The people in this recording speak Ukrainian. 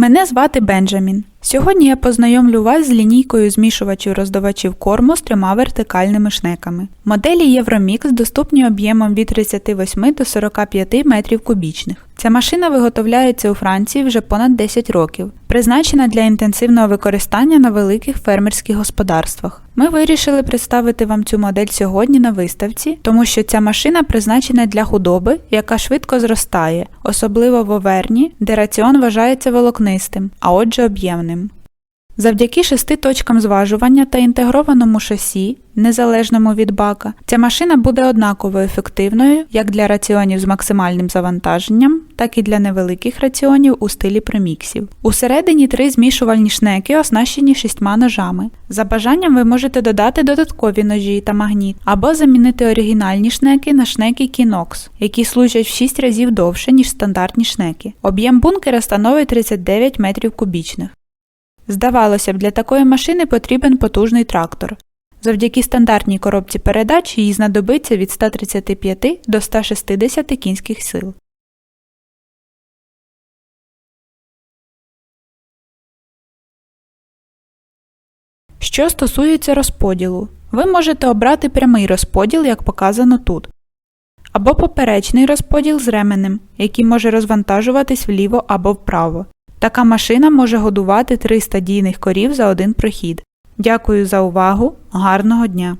Мене звати Бенджамін. Сьогодні я познайомлю вас з лінійкою змішувачів роздавачів корму з трьома вертикальними шнеками. Моделі Євромікс доступні об'ємом від 38 до 45 метрів кубічних. Ця машина виготовляється у Франції вже понад 10 років, призначена для інтенсивного використання на великих фермерських господарствах. Ми вирішили представити вам цю модель сьогодні на виставці, тому що ця машина призначена для худоби, яка швидко зростає, особливо в оверні, де раціон вважається волокнистим, а отже об'ємним. Завдяки шести точкам зважування та інтегрованому шасі, незалежному від бака, ця машина буде однаково ефективною як для раціонів з максимальним завантаженням, так і для невеликих раціонів у стилі преміксів. Усередині три змішувальні шнеки оснащені шістьма ножами. За бажанням ви можете додати додаткові ножі та магніт, або замінити оригінальні шнеки на шнеки Kinox, які служать в 6 разів довше, ніж стандартні шнеки. Об'єм бункера становить 39 метрів кубічних. Здавалося б, для такої машини потрібен потужний трактор. Завдяки стандартній коробці передач їй знадобиться від 135 до 160 кінських сил. Що стосується розподілу, ви можете обрати прямий розподіл, як показано тут, або поперечний розподіл з ременем, який може розвантажуватись вліво або вправо. Така машина може годувати 300 дійних корів за один прохід. Дякую за увагу, гарного дня!